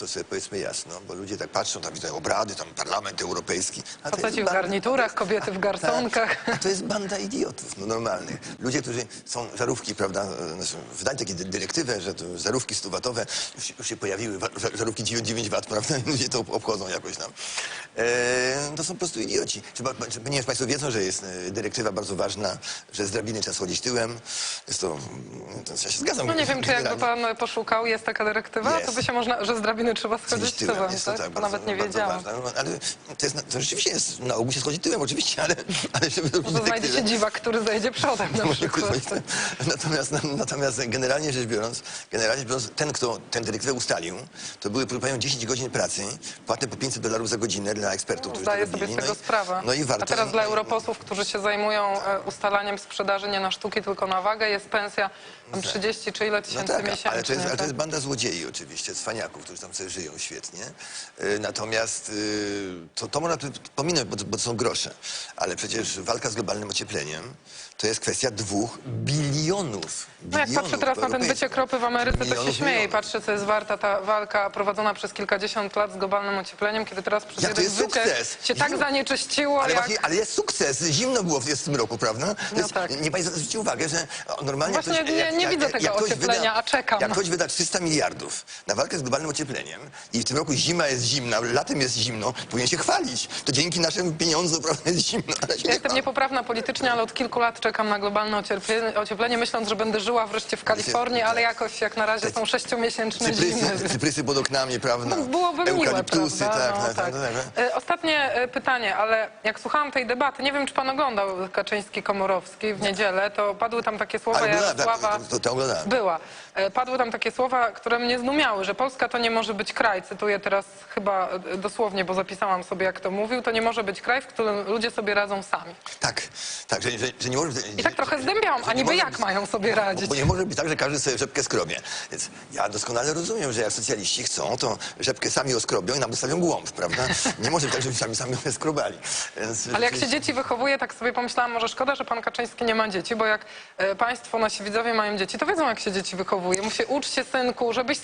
to sobie powiedzmy jasno, bo ludzie tak patrzą, tam widzą obrady, tam parlament europejski. A to Faceci w banda- garniturach, kobiety w garsonkach. Tak, a to jest banda idiotów, no normalnych. Ludzie, którzy są żarówki, prawda, e, znaczy, wydali takie dy- dyrektywę, że to żarówki stuwatowe już, się- już się pojawiły, wa- ża- żarówki 9 W, prawda, ludzie to obchodzą jakoś tam. E, to są po prostu idioci. Trzeba, nie wiem, Państwo wiedzą, że jest e, dyrektywa bardzo ważna, że z drabiny trzeba schodzić tyłem. Jest to, mm, to ja się zgadzam. No nie wiem, czy jakby generalnie. pan poszukał, jest taka dyrektywa, Jest. to by się można, że z drabiny trzeba schodzić tyłem, Jest to tak? tak, bardzo, nawet nie bardzo wiedziałam. ważne. No, Ale to, jest, to rzeczywiście jest, na ogół się schodzi tyłem oczywiście, ale, ale żeby robić Może znajdzie się dziwak, który zejdzie przodem na może przykład. Natomiast, natomiast generalnie rzecz biorąc, generalnie rzecz biorąc, ten, kto tę dyrektywę ustalił, to były, proszę panią, 10 godzin pracy, płatne po 500 dolarów za godzinę dla ekspertów, którzy Zdaję sobie z tego no sprawę. No i warto. A teraz dla europosłów, którzy się zajmują e, ustalaniem sprzedaży nie na sztuki, tylko na wagę, jest pensja tam 30 czy ile No tysięcy tak, miesięcznie. ale to, jest, ale to tak? jest banda złodziei oczywiście, cwaniaków, którzy tam sobie żyją świetnie. Y, Natomiast y, to, to można tu pominąć, bo, to- bo to są grosze. Ale przecież walka z globalnym ociepleniem to jest kwestia dwóch bilionów. No jak patrzę teraz na ten wyciek ropy w Ameryce, to się śmieję i patrzę, co jest warta ta walka prowadzona przez kilkadziesiąt lat z globalnym ociepleniem, kiedy teraz przez Jak to jeden jest wyciek sukces? Się tak zanieczyściło, Ale, jak... właśnie, ale jest sukces. Zimno było w w tym roku, prawda? To No jest, tak. Nie Państwo zwróćcie uwagę, że normalnie... Właśnie ktoś, nie- nie widzę tego ktoś ocieplenia, a czekam. Jak ktoś wyda 300 miliardów na walkę z globalnym ociepleniem i w tym roku zima jest zimna, latem jest zimno, powinien się chwalić. To dzięki naszym pieniądzom prawda, jest zimno, ale się Ja nie jestem chwali. niepoprawna politycznie, ale od kilku lat czekam na globalne ocieplenie, ocieplenie myśląc, że będę żyła wreszcie w Kalifornii, ale jakoś jak na razie są sześciomiesięczne zimy. Cyprysy, cyprysy pod oknami, prawda? Byłoby miłe, Eukaliptusy, prawda? tak, no, tak, tak, tak, tak. E, Ostatnie pytanie, ale jak słuchałam tej debaty, nie wiem, czy pan oglądał Kaczyński-Komorowski w niedzielę, to padły tam takie słowa Ale oglądałem, tak, Jarosława... to- to- to oglądałem. Była. E, Padły tam takie słowa, które mnie zdumiały, że Polska to nie może być kraj, cytuję teraz chyba e, dosłownie, bo zapisałam sobie, jak to mówił, to nie może być kraj, w którym ludzie sobie radzą sami. Tak, tak, że, że, że nie może... I tak trochę zdębiałam, a niby jak mają sobie radzić? Bo nie może być tak, że każdy sobie rzepkę skrobie. Więc ja doskonale rozumiem, że jak socjaliści chcą, to rzepkę sami oskrobią i nam wystawią głąb, prawda? Nie może być tak, żeby sami sami ją skrobali. Więc Ale jak się dzieci wychowuje, tak sobie pomyślałam, może szkoda, że pan Kaczyński nie ma dzieci, bo jak e, państwo, nasi widzowie mają dzieci, to wiedzą, jak się dzieci wychowuje. Musi uczcie synku, żebyś